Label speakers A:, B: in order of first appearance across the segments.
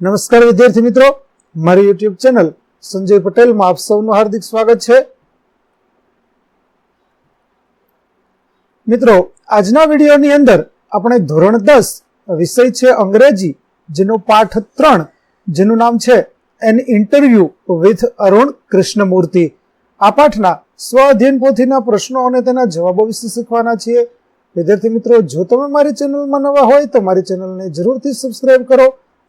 A: નમસ્કાર વિદ્યાર્થી મિત્રો. મારી યુટ્યુબ ચેનલ સંજય પટેલમાં આપ સૌનું હાર્દિક સ્વાગત છે. મિત્રો, આજના વિડીયોની અંદર આપણે ધોરણ દસ વિષય છે અંગ્રેજી, જેનો પાઠ ત્રણ, જેનું નામ છે an interview with Arun Krishnamurthy આ પાઠના સ્વ અધ્યયન પોથીના પ્રશ્નો અને તેના જવાબો વિશે શીખવાના છીએ. વિદ્યાર્થી મિત્રો, જો તમે મારી ચેનલમાં નવા હોય તો મારી ચેનલને જરૂરથી સબસ્ક્રાઇબ કરો.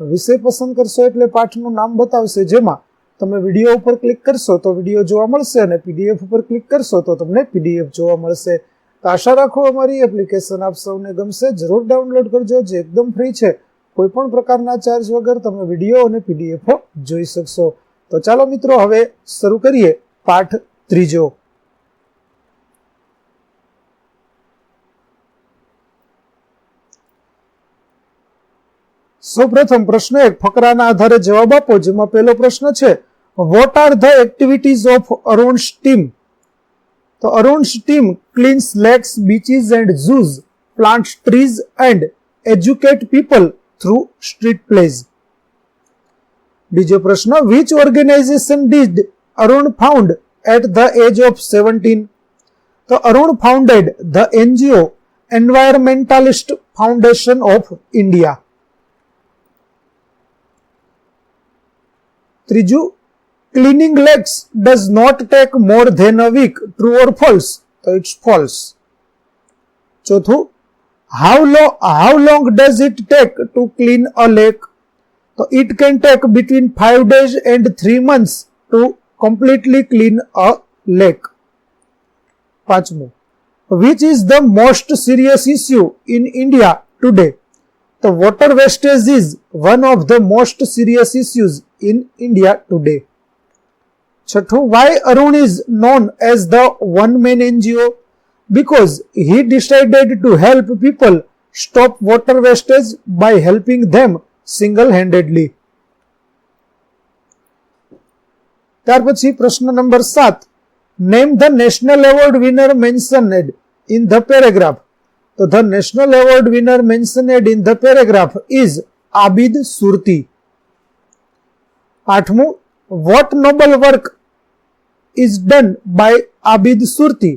A: વિષય પસંદ કરશો એટલે પાઠનું નામ બતાવશે. જેમાં તમે વીડિયો ઉપર ક્લિક કરશો તો વીડિયો જોવા મળશે અને પીડીએફ ઉપર ક્લિક કરશો તો તમને પીડીએફ જોવા મળશે. તો આશા રાખો અમારી એપ્લિકેશન આપ સૌને ગમશે. જરૂર ડાઉનલોડ કરજો, જે એકદમ ફ્રી છે. કોઈ પણ પ્રકારના ચાર્જ વગર તમે વીડિયો અને પીડીએફો જોઈ શકશો. તો ચાલો મિત્રો, હવે શરૂ કરીએ પાઠ ત્રીજો. સૌપ્રથમ પ્રશ્ન એક, ફકરાના આધારે જવાબ આપો, જેમાં પહેલો પ્રશ્ન છે what are the activities of Arun's team તો Arun's team cleans lakes beaches and zoos plant trees and educate people through street plays બીજો પ્રશ્ન which organisation did Arun found at the age of seventeen તો Arun founded the NGO environmentalist foundation of India ત્રીજું cleaning lakes does not take more than a week true or false તો it's false ચોથું how law how long does it take to clean a lake તો it can take between five days and three months to completely clean a lake પાંચમું which is the most serious issue in India today The water wastage is one of the most serious issues in India today. Chhattu, why Arun is known as the one man NGO? Because he decided to help people stop water wastage by helping them single handedly. ત્યાર પછી પ્રશ્ન number સાત name the national award winner mentioned in the paragraph તો the national award winner mentioned in the paragraph is Abid Surti આઠમું what noble work is done by Abid Surti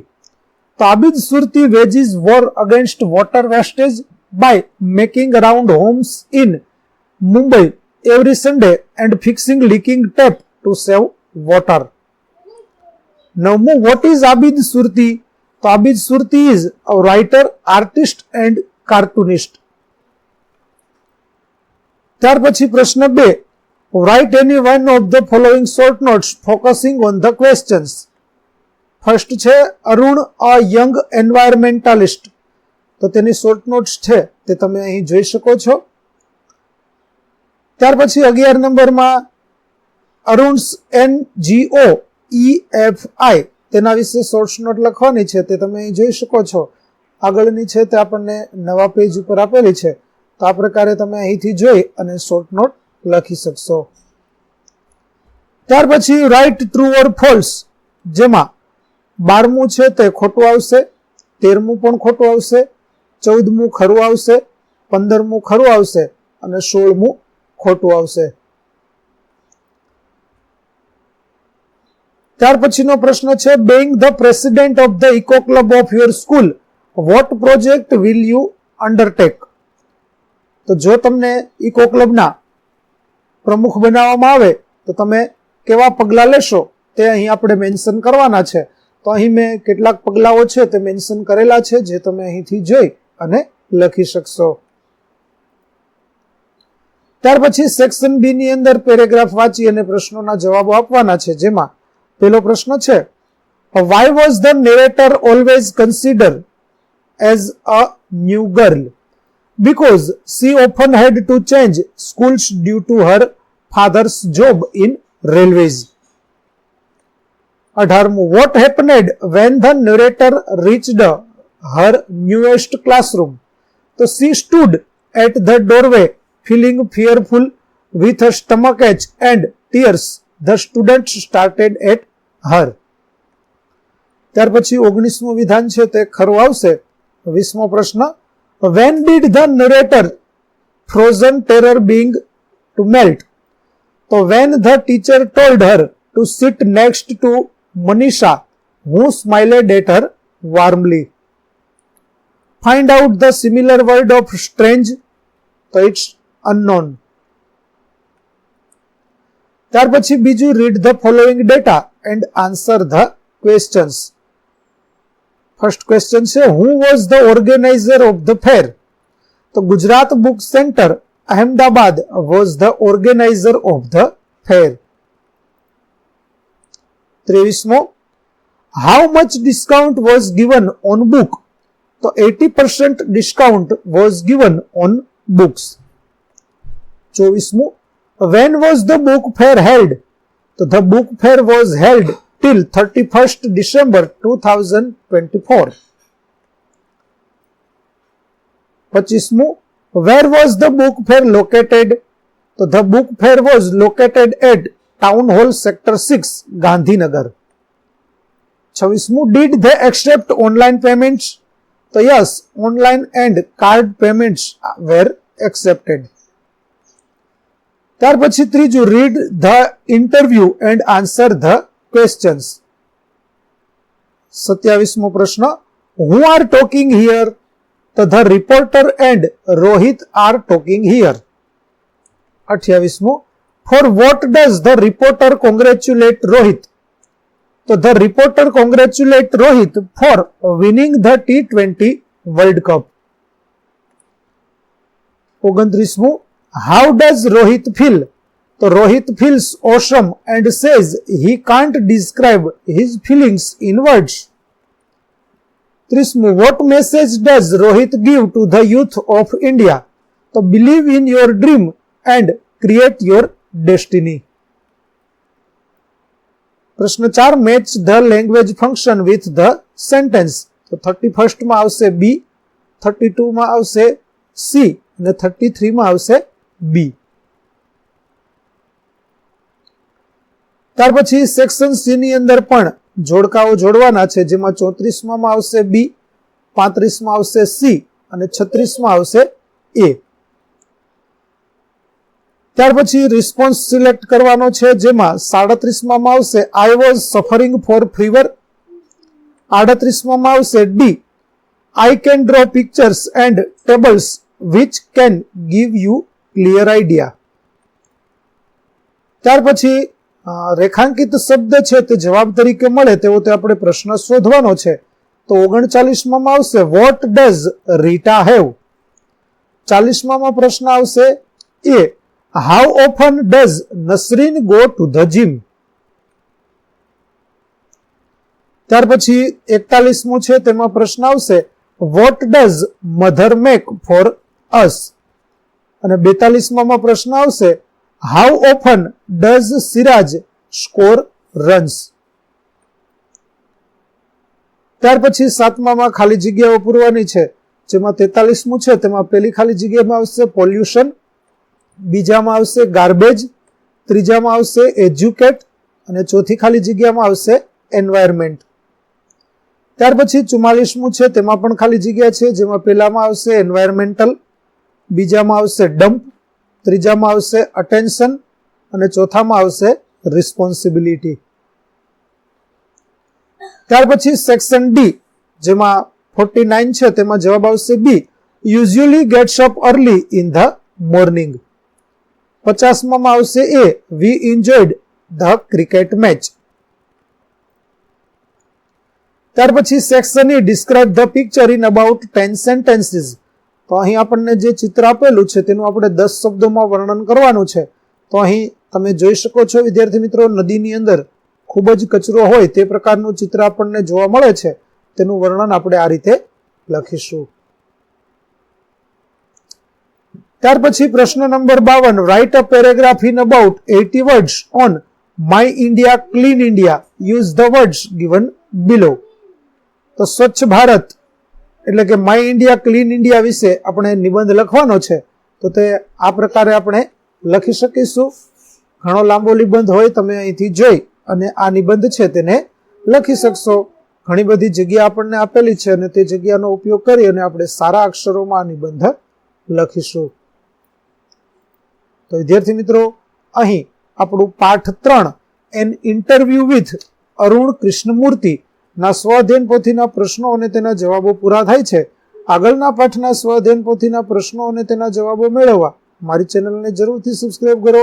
A: તો Abid Surti wages war against water wastage by making around homes in Mumbai every Sunday and fixing leaking tap to save water નવમું what is Abid Surti તો Abid Surti is a writer artist and cartoonist ત્યાર પછી પ્રશ્ન બે write any one of the following short notes focusing on the questions. First છે, અરુણ અ young environmentalist તો તેની short notes છે, તે તમે અહીં જોઈ શકો છો. ત્યાર પછી અગિયાર નંબરમાં, Arun's NGO E F I. તેના વિશે શોર્ટ નોટ લખવાની છે, તે તમે અહીં જોઈ શકો છો. આગળની છે તે આપણને નવા પેજ ઉપર આપેલી છે. તો આ પ્રકારે તમે અહીંથી જોઈ અને શોર્ટ નોટ લખી શકશો. ત્યાર પછી રાઈટ ટ્રુ ઓર ફોલ્સ જેમાં બારમું છે તે ખોટું આવશે, તેરમું પણ ખોટું આવશે, ચૌદમું ખરું આવશે, પંદરમું ખરું આવશે અને સોળમું ખોટું આવશે. ત્યાર પછીનો પ્રશ્ન છે being the president of the eco club of your school what project will you undertake તો જો તમને ઇકો ક્લબના પ્રમુખ બનાવવામાં આવે, તો તમે કેવા પગલાં લેશો તે અહીં આપણે મેન્શન કરવાના છે. તો અહીં મેં કેટલાક પગલાઓ છે તે મેન્શન કરેલા છે, જે તમે અહીંથી જોઈ અને લખી શકશો. ત્યાર પછી સેક્શન બી ની અંદર પેરેગ્રાફ વાંચી અને પ્રશ્નોના જવાબો આપવાના છે, જેમાં પેલો પ્રશ્ન છે why was the narrator always consider as a new girl because she often had to change schools due to her father's job in railways. અઢારમું what happened when the reached her her classroom? Classroom તો stood stood at doorway feeling fearful with her stomach ache and tears. The student started at her ત્યાર પછી ઓગણીસમું વિધાન છે તે ખરું આવશે વીસમો પ્રશ્ન when did the narrator frozen terror Bing two melt તો when the teacher told her to sit next to Manisha હું smiled at her warmly find out the similar word of strange તો ઇટ્સ અનનોન ત્યાર પછી બીજું read the following data and answer the questions first question છે who was the organiser of the fair તો Gujarat book centre Ahmedabad was the organiser of the fair ત્રેવીસમો how much discount was given on book તો eighty percent discount was given on books ચોવીસમું when was the book fair held તો the book fair was held till 31st December 2024. પચીસમું where was the book fair located તો the book fair was located at town hall sector six Gandhinagar છવ્વીસમું did they accept online payments તો yes online and card payments were accepted ત્યાર પછી ત્રીજું read the interview and answer the questions સત્યાવીસમો પ્રશ્ન who are talking here તો the reporter and Rohit are talking here અઠ્યાવીસમો for what does the reporter congratulate Rohit તો the reporter congratulate Rohit for winning the T twenty world cup ઓગણત્રીસમું how does Rohit feel તો Rohit feels awesome and says he can't describe his feelings in words. ત્રીસમું what message does Rohit give to the youth of India? તો believe in your dream and create your destiny. પ્રશ્ન ચાર match the language function with the sentence તો thirty ફર્સ્ટમાં આવશે B thirty ટુમાં આવશે C અને thirty થ્રીમાં આવશે બી ત્યાર પછી સેક્શન સી ની અંદર પણ જોડકાઓ જોડવાના છે, જેમાં ચોત્રીસમાં આવશે બી પાંત્રીસમાં આવશે સી અને છત્રીસમાં આવશે એ ત્યાર પછી રિસ્પોન્સ સિલેક્ટ કરવાનો છે, જેમાં સાડત્રીસમાં આવશે I was suffering for fever આડત્રીસમાં આવશે D I can draw pictures and tables which can give you clear idea ત્યાર પછી રેખાંકિત શબ્દ છે તે જવાબ તરીકે મળે તેવો તે આપણે પ્રશ્ન શોધવાનો છે. તો ઓગણચાલીસમાં આવશે વોટ ડઝ રીટા હેવ ચાલીસમાં પ્રશ્ન આવશે A how often does Nasreen go to the gym ત્યાર પછી એકતાલીસમું છે, તેમાં પ્રશ્ન આવશે what does mother make for us અને બેતાલીસમાં પ્રશ્ન આવશે how often does Siraj score runs ત્યાર પછી સાતમામાં ખાલી જગ્યાઓ પૂરવાની છે. જેમાં તેતાલીસમું છે, તેમાં પેલી ખાલી જગ્યામાં આવશે પોલ્યુશન, બીજામાં આવશે ગાર્બેજ ત્રીજામાં આવશે એજ્યુકેટ અને ચોથી ખાલી જગ્યામાં આવશે એન્વાયરમેન્ટ ત્યાર પછી ચુમ્માલીસમું છે, તેમાં પણ ખાલી જગ્યા છે, જેમાં પહેલામાં આવશે એન્વાયરમેન્ટલ બીજામાં આવશે ડમ્પ ત્રીજામાં આવશે અટેન્શન અને ચોથામાં આવશે રિસ્પોન્સિબિલિટી ત્યાર પછી સેક્શન ડી જેમાં ફોર્ટી નાઇન છે, તેમાં જવાબ આવશે B usually gets up early in the morning પચાસમાં આવશે A we enjoyed the cricket match ત્યાર પછી section E describe the picture in about ten sentences તો અહીં આપણને જે ચિત્ર આપેલું છે, તેનું આપણે દસ શબ્દોમાં વર્ણન કરવાનું છે. તો અહીં તમે જોઈ શકો છો, વિદ્યાર્થી મિત્રો, નદીની અંદર ખૂબ જ કચરો હોય તે પ્રકારનું ચિત્ર આપણને જોવા મળે છે. તેનું વર્ણન આપણે આ રીતે લખીશું. ત્યાર પછી પ્રશ્ન નંબર બાવન write a paragraph in about eighty words on my India clean India use the words given below તો સ્વચ્છ ભારત એટલે કે માય ઇન્ડિયા ક્લીન ઇન્ડિયા વિશે આપણે નિબંધ લખવાનો છે. તો તે આ પ્રકારે આપણે લખી શકીશું. ઘણો લાંબો નિબંધ હોય તમે અહીંથી જોઈ અને આ નિબંધ છે તેને લખી શકશો. ઘણી બધી જગ્યા આપણને આપેલી છે અને તે જગ્યાનો ઉપયોગ કરી અને આપણે સારા અક્ષરોમાં આ નિબંધ લખીશું. તો વિદ્યાર્થી મિત્રો, અહીં આપણું પાઠ ત્રણ an interview with Arun Krishnamurthy, ના સ્વાધ્યન પોથીના પ્રશ્નો અને તેના જવાબો પૂરા થાય છે. આગળના પાઠના સ્વાધ્યન પોથીના પ્રશ્નો અને તેના જવાબો મેળવવા. મારી ચેનલને જરૂરથી સબસ્ક્રાઇબ કરો